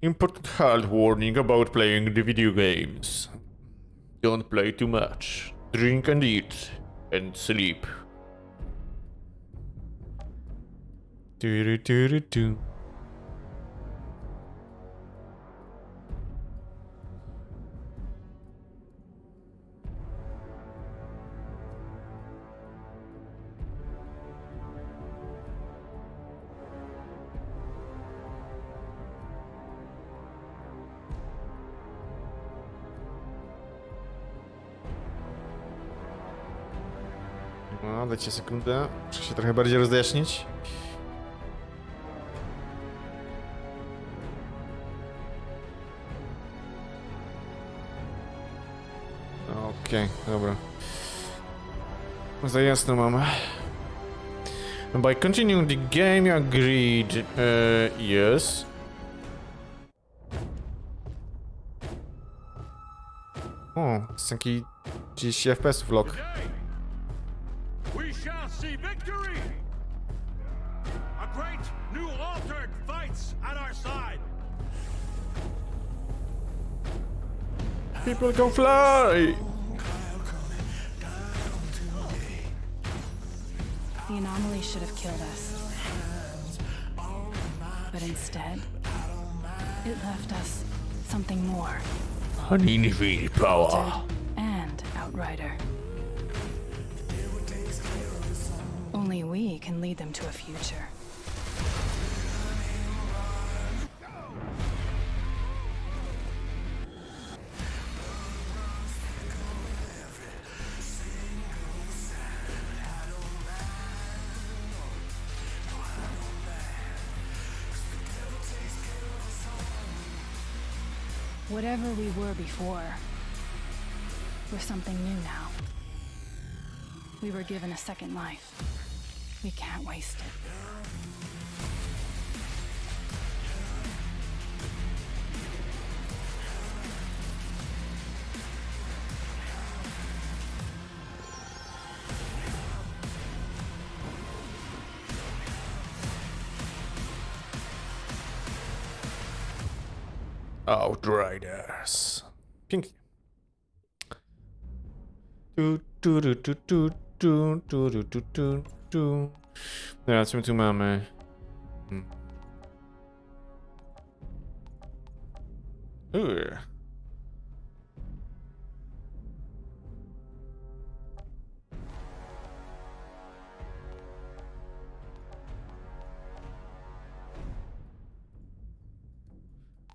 Important health warning about playing the video games. Don't play too much. Drink and eat. And sleep. Du-du-du-du-du. No, dajcie sekundę. Muszę się trochę bardziej rozjaśnić. Okej, dobra. Za jasno mamy. By continuing the game, agreed. Uh, yes. O, jest taki 30 FPS vlog. Today, see victory! A great new altered fights at our side! People can fly! The anomaly should have killed us. But instead, it left us something more. Honey power. And Outrider. Only we can lead them to a future. Whatever we were before, we're something new now. We were given a second life. We can't waste it. Outriders. Pięknie. Tu, tu, tu, tu, tu, tu, tu, tu, tu, tu, tu. Dobra, co my tu mamy? Hmm.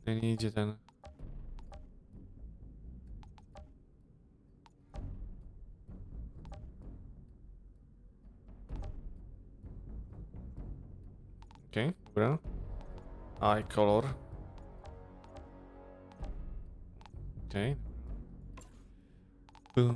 Nie idzie ten. Okej, okay, dobra. Eye color. Okej. Okay.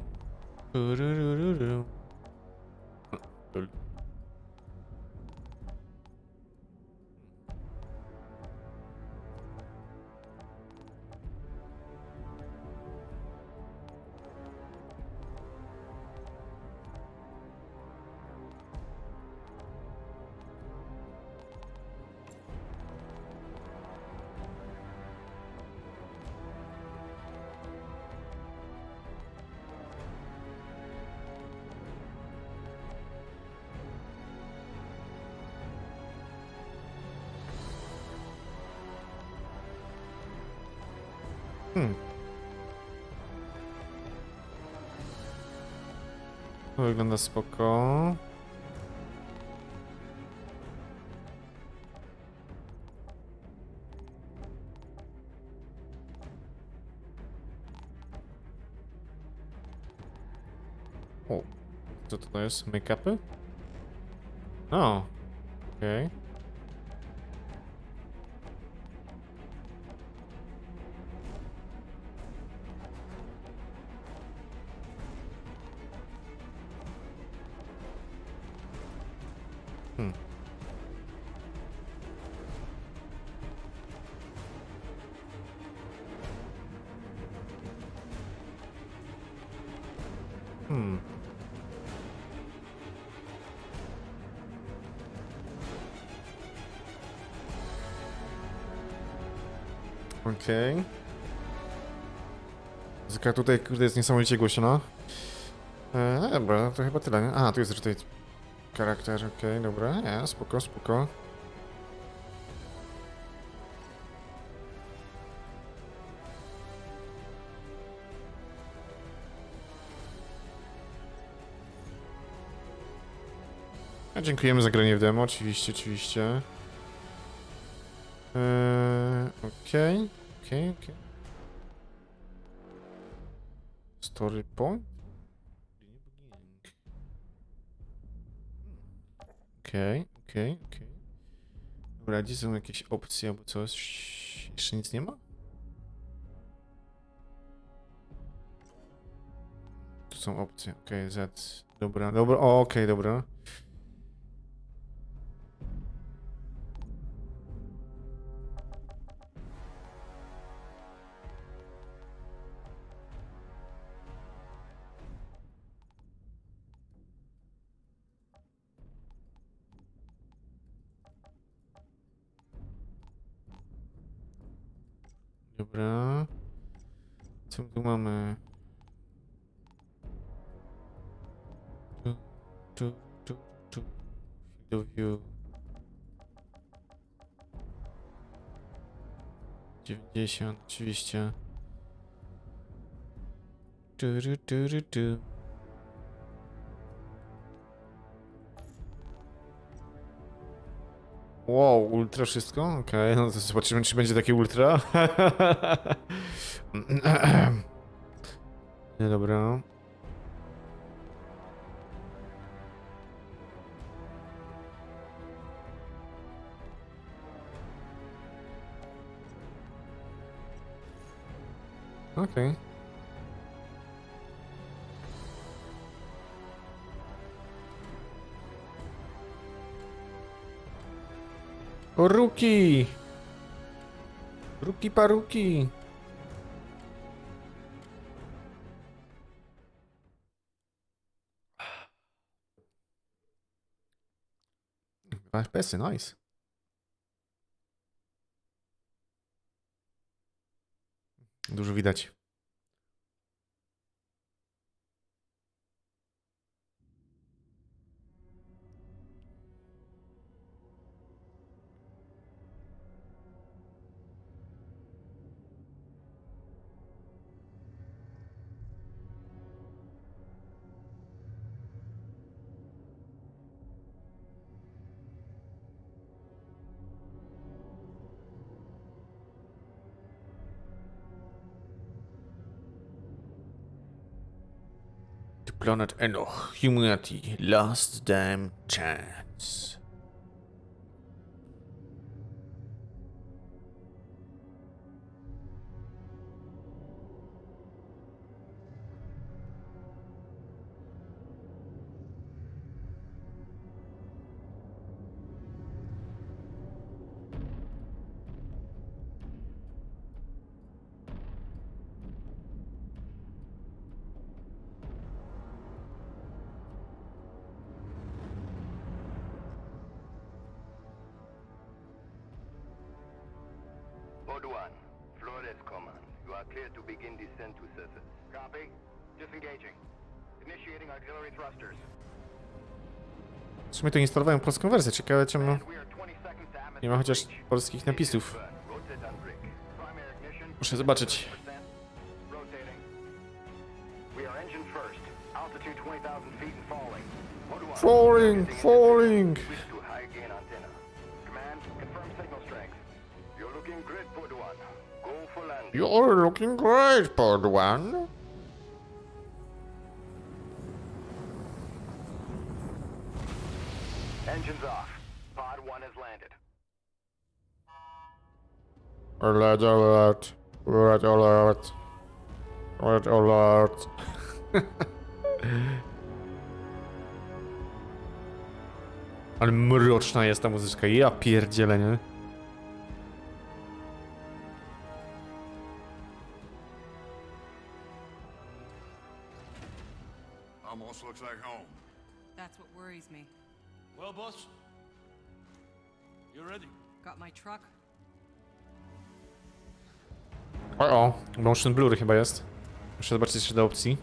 Hmm. To wygląda spoko. O, co to jest? Make-upy? O, okej. Hmm. Hmm. Okej. Muzyka tutaj, kurde, jest niesamowicie głośna. E, no dobra, to chyba tyle, nie? A, tu jest tutaj charakter, okej, dobra, nie, spoko, spoko. A dziękujemy za granie w demo, oczywiście, oczywiście. Eee, okej, okej, okej. Story point? Okej, okej, okej. Dobra, gdzie są jakieś opcje albo coś? Jeszcze nic nie ma? Tu są opcje, okej, Z. Dobra, dobra, okej, dobra. Dobra. Co tu mamy? Tu, tu, tu, tu. Of view. 90, oczywiście. Tu, tu, tu, tu, Wow, ultra wszystko? Okej, no to zobaczymy, czy będzie takie ultra. Nie, dobra. Okej. O, Ruki! Ruki paruki! FPS-y, nice. Dużo widać. Planet Enoch, humanity, last damn chance. Code 1, Flores Command. You are clear to begin descent to surface. Copy. Disengaging. Initiating auxiliary thrusters. W sumie to instalowałem polską wersję, ciekawe czemu And we are 20 seconds to atmosphere nie ma chociaż polskich napisów. Muszę zobaczyć. 30%. Rotating. You're looking great, Pod One. Engines off. Pod 1 has landed. Alert, alert, alert, alert, alert, alert. Ale mroczna jest ta muzyczka, ja pierdzielę, motion blur chyba jest. Muszę zobaczyć jeszcze do opcji.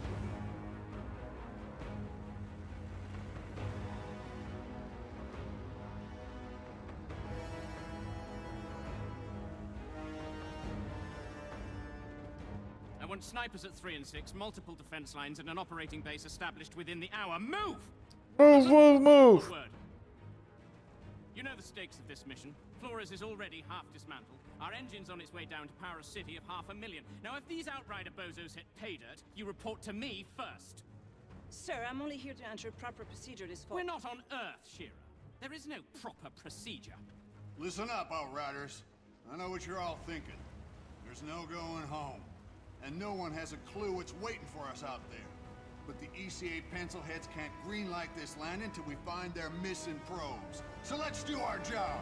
I want snipers at 3 and 6, multiple defense lines, and an operating base established within the hour. Move! Move, move, move! You know the stakes of this mission. Flores is already half dismantled. Our engine's on its way down to power a city of half a million. Now, if these Outrider bozos hit pay dirt, you report to me first. Sir, I'm only here to ensure proper procedure this followed. We're not on Earth, Shira. There is no proper procedure. Listen up, Outriders. I know what you're all thinking. There's no going home. And no one has a clue what's waiting for us out there. But the ECA pencilheads can't greenlight this landing till we find their missing probes. So let's do our job.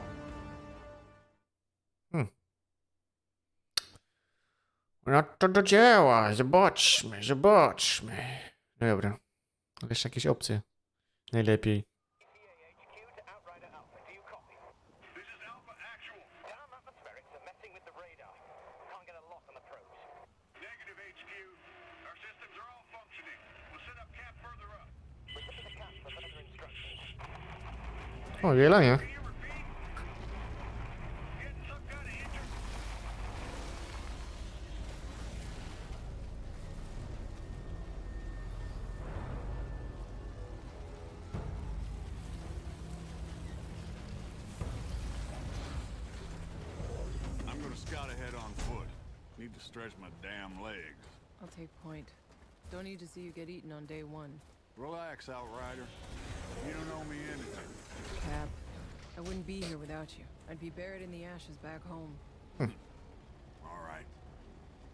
No to do dzieła, zobaczmy, zobaczmy. No dobra. Ale jeszcze jakieś opcje. Najlepiej. HQ to Need to stretch my damn legs. I'll take point. Don't need to see you get eaten on day one. Relax, Outrider. You don't owe me anything. Cap, I wouldn't be here without you. I'd be buried in the ashes back home. All right.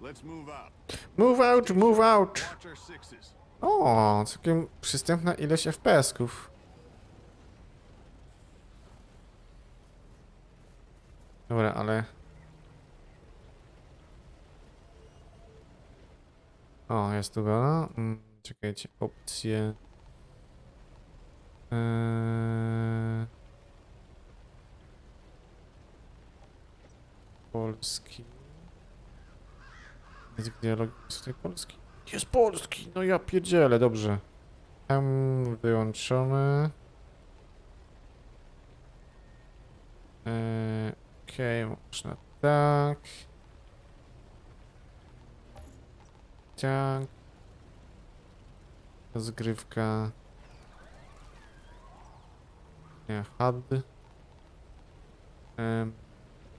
Let's move out. Move out, move out! Watch our. O, całkiem przystępna ilość FPS-ków. Dobra, ale... O, jest tu gola. Mm, czekajcie, opcje... Eee... Polski... Język dialogu jest tutaj polski. Jest polski! No ja pierdzielę, dobrze. Tam wyłączone. Eee, Okej, można tak. Tak. Rozgrywka. Nie, HUD. Em,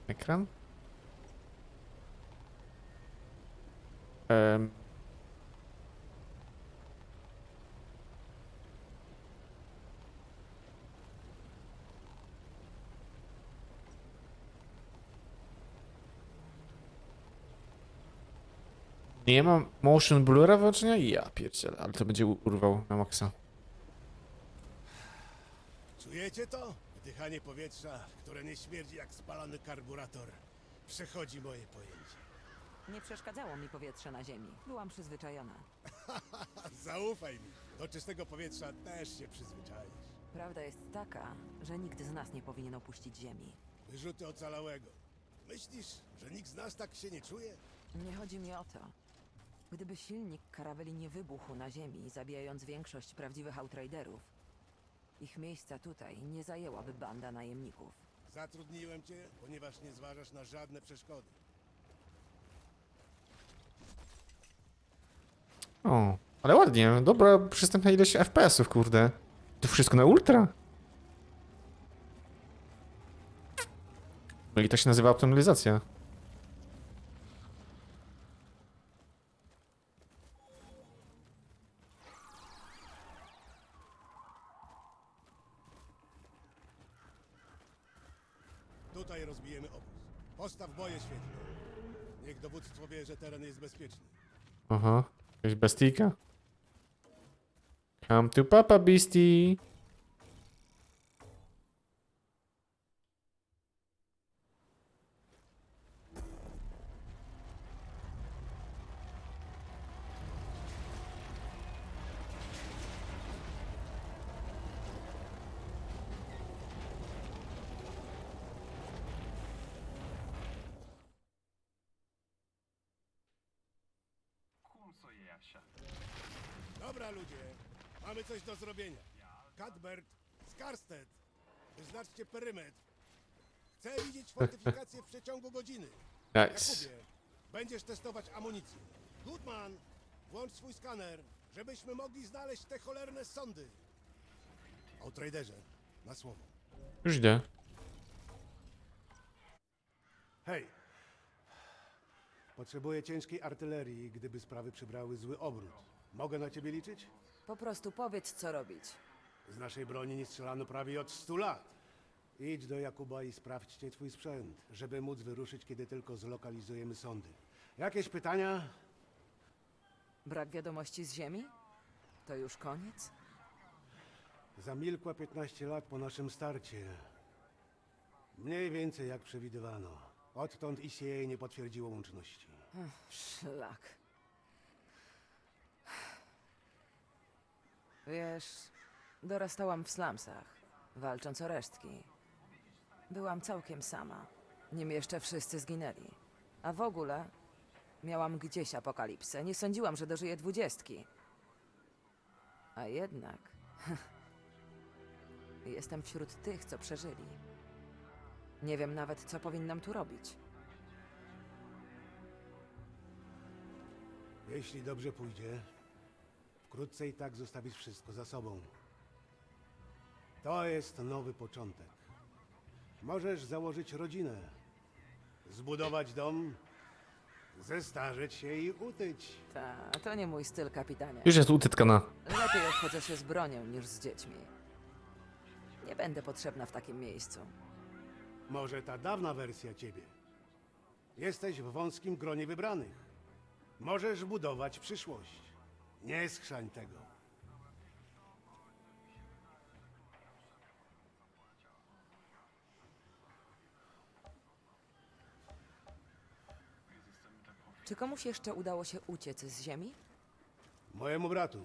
ekran. Em, Nie mam motion blura włączenia? Ja pierdzielę, ale to będzie urwał na maksa. Czujecie to? Wdychanie powietrza, które nie śmierdzi jak spalony karburator. Przechodzi moje pojęcie. Nie przeszkadzało mi powietrze na ziemi. Byłam przyzwyczajona. Zaufaj mi, do czystego powietrza też się przyzwyczaisz. Prawda jest taka, że nikt z nas nie powinien opuścić ziemi. Wyrzuty ocalałego. Myślisz, że nikt z nas tak się nie czuje? Nie chodzi mi o to. Gdyby silnik karaweli nie wybuchł na ziemi, zabijając większość prawdziwych outriderów, ich miejsca tutaj nie zajęłaby banda najemników. Zatrudniłem cię, ponieważ nie zważasz na żadne przeszkody. O, ale ładnie, dobra, przystępna ilość FPS-ów, kurde. To wszystko na ultra. No i to się nazywa optymalizacja. Jest. Aha, jakaś bestika. Come to Papa Beastie. Dobra, ludzie, mamy coś do zrobienia. Cadbert, Skarsted, wyznaczcie perymetr. Chcę widzieć fortyfikację w przeciągu godziny. Nice. Jakubie, będziesz testować amunicję. Goodman, włącz swój skaner, żebyśmy mogli znaleźć te cholerne sądy. Outraderze, na słowo. Już idę. Hej. Potrzebuję ciężkiej artylerii, gdyby sprawy przybrały zły obrót. Mogę na ciebie liczyć? Po prostu powiedz, co robić. Z naszej broni nie strzelano prawie od 100 lat. Idź do Jakuba i sprawdźcie twój sprzęt, żeby móc wyruszyć, kiedy tylko zlokalizujemy sądy. Jakieś pytania? Brak wiadomości z Ziemi? To już koniec? Zamilkła 15 lat po naszym starcie. Mniej więcej jak przewidywano. Odtąd ECA nie potwierdziło łączności. Szlak. Wiesz, dorastałam w slumsach, walcząc o resztki. Byłam całkiem sama, nim jeszcze wszyscy zginęli. A w ogóle miałam gdzieś apokalipsę. Nie sądziłam, że dożyję dwudziestki. A jednak jestem wśród tych, co przeżyli. Nie wiem nawet, co powinnam tu robić. Jeśli dobrze pójdzie, wkrótce i tak zostawisz wszystko za sobą. To jest nowy początek. Możesz założyć rodzinę, zbudować dom, zestarzeć się i utyć. Ta, to nie mój styl, kapitanie. Już jest utytkana. Lepiej obchodzę się z bronią niż z dziećmi. Nie będę potrzebna w takim miejscu. Może ta dawna wersja ciebie. Jesteś w wąskim gronie wybranych. Możesz budować przyszłość. Nie schrzań tego. Czy komuś jeszcze udało się uciec z ziemi? Mojemu bratu.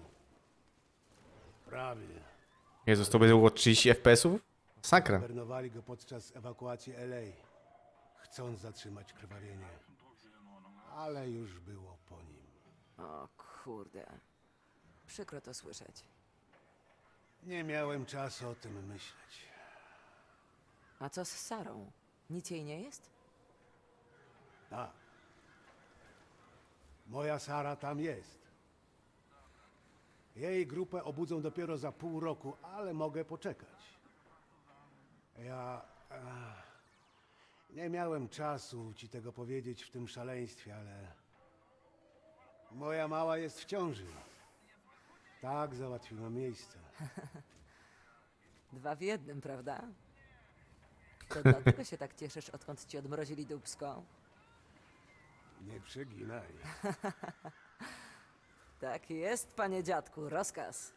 Prawie. Jezus, to było 30 FPS-ów? Sakra. Bernowali go podczas ewakuacji LA, chcąc zatrzymać krwawienie. Ale już było po nim. O kurde. Przykro to słyszeć. Nie miałem czasu o tym myśleć. A co z Sarą? Nic jej nie jest? Tak. Moja Sara tam jest. Jej grupę obudzą dopiero za pół roku, ale mogę poczekać. Ja. ach, nie miałem czasu ci tego powiedzieć w tym szaleństwie, ale. Moja mała jest w ciąży. Tak załatwiłam miejsce. Dwa w jednym, prawda? To dlatego się tak cieszysz, odkąd ci odmrozili dubsko? Nie przeginaj. Tak jest, panie dziadku, rozkaz.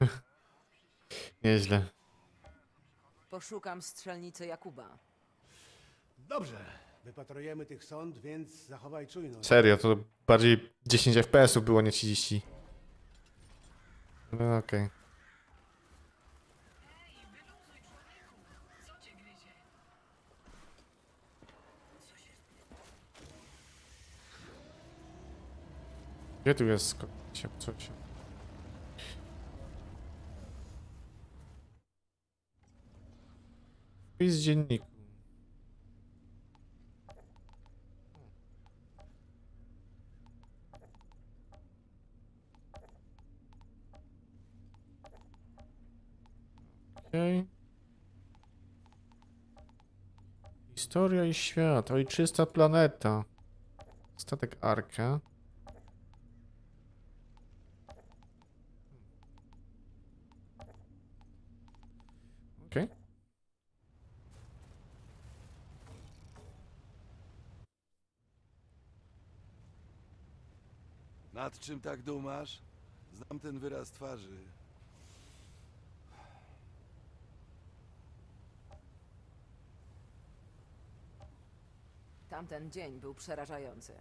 Nieźle. Poszukam strzelnicy Jakuba. Dobrze. Wypatrujemy tych sąd, więc zachowaj czujność. Serio, to bardziej 10 FPS-ów było, nie 30. No okej. Gdzie tu jest sko- się, co się? Wpis dzienniku. Okej. Historia i świat. Ojczysta planeta. Statek Arka. Nad czym tak dumasz? Znam ten wyraz twarzy. Tamten dzień był przerażający.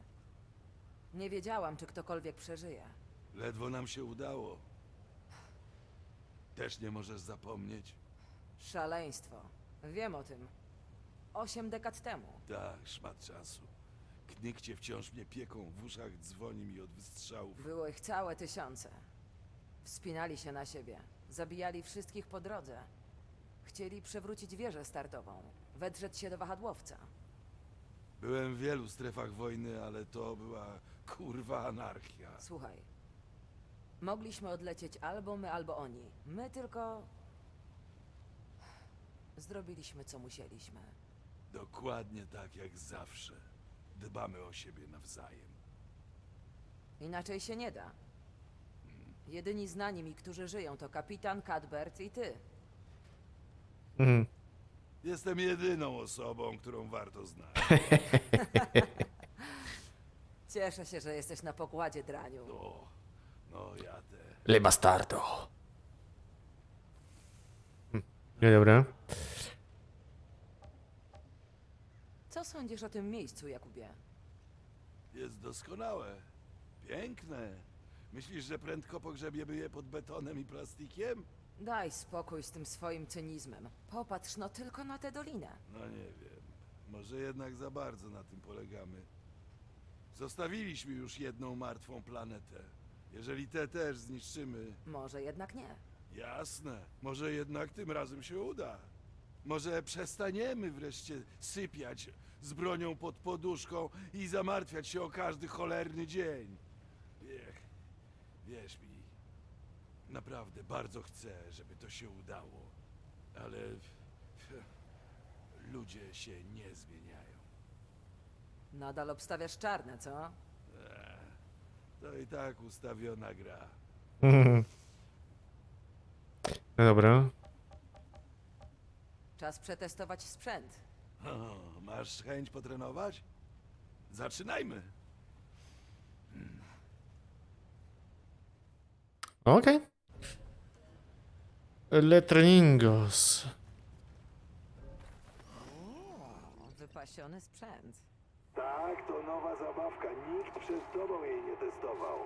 Nie wiedziałam, czy ktokolwiek przeżyje. Ledwo nam się udało. Też nie możesz zapomnieć? Szaleństwo. Wiem o tym. Osiem dekad temu. Tak, szmat czasu. Knykcie wciąż mnie pieką, w uszach dzwoni mi od wystrzałów. Było ich całe tysiące. Wspinali się na siebie. Zabijali wszystkich po drodze. Chcieli przewrócić wieżę startową. Wedrzeć się do wahadłowca. Byłem w wielu strefach wojny, ale to była kurwa anarchia. Słuchaj. Mogliśmy odlecieć albo my, albo oni. My tylko... Zrobiliśmy, co musieliśmy. Dokładnie tak jak zawsze. Dbamy o siebie nawzajem. Inaczej się nie da. Jedyni znani mi, którzy żyją, to kapitan, Cadbert i ty. Mhm. Jestem jedyną osobą, którą warto znać. Cieszę się, że jesteś na pokładzie, Draniu. O, no ja te. Le bastardo. No dobra. Co sądzisz o tym miejscu, Jakubie? Jest doskonałe. Piękne. Myślisz, że prędko pogrzebiemy je pod betonem i plastikiem? Daj spokój z tym swoim cynizmem. Popatrz no tylko na tę dolinę. No nie wiem. Może jednak za bardzo na tym polegamy. Zostawiliśmy już jedną martwą planetę. Jeżeli te też zniszczymy, Może jednak nie. jasne, może jednak tym razem się uda. Może przestaniemy wreszcie sypiać z bronią pod poduszką i zamartwiać się o każdy cholerny dzień. Wiech, wierz mi, naprawdę bardzo chcę, żeby to się udało, ale ludzie się nie zmieniają. Nadal obstawiasz czarne, co? Eee, to i tak ustawiona gra. No dobra. Czas przetestować sprzęt. O, masz chęć potrenować? Zaczynajmy. Okej. Le treningos. Wypasiony sprzęt. Tak, to nowa zabawka. Nikt przed tobą jej nie testował.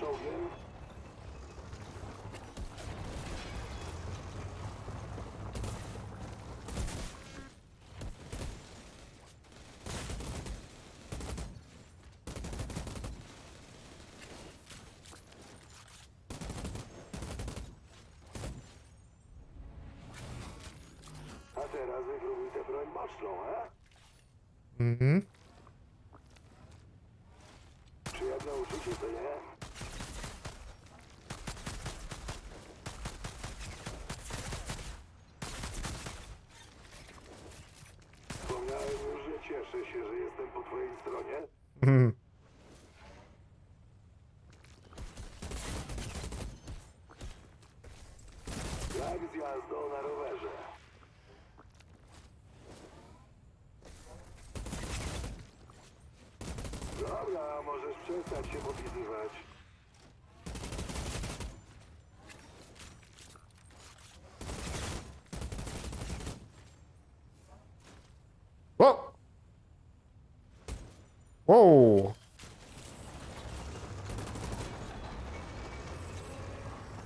A teraz wypróbuj tę broń moczną, a? Mhm. Przyjemne uczucie, co nie? Wspomniałem już, że cieszę się, że jestem po twojej stronie. Mhm. Jak z jazdą na rowerze. Dobra, możesz przestać się podpisywać. O! Wow!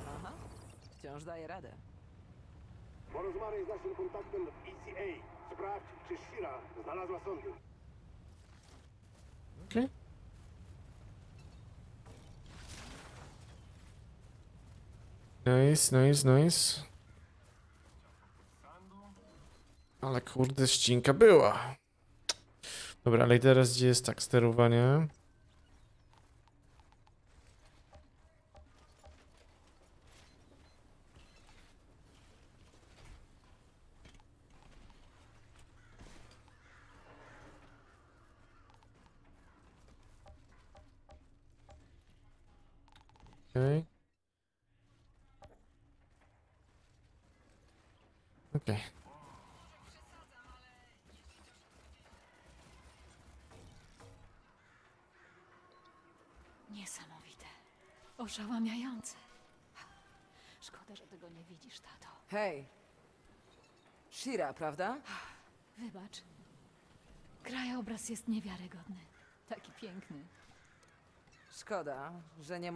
Aha. Wciąż daje radę. Porozmawiaj z naszym kontaktem w ECA. Sprawdź, czy Shira znalazła sądy. Okej. Nice, nice, nice. Ale kurde, ścinka była. Dobra, ale teraz gdzie jest tak sterowanie? Okej. Okej. Niesamowite. Oszałamiające. Szkoda, że tego nie widzisz, tato. Hej! Shira, prawda? Wybacz. Krajobraz jest niewiarygodny. Taki piękny. Szkoda, że nie możemy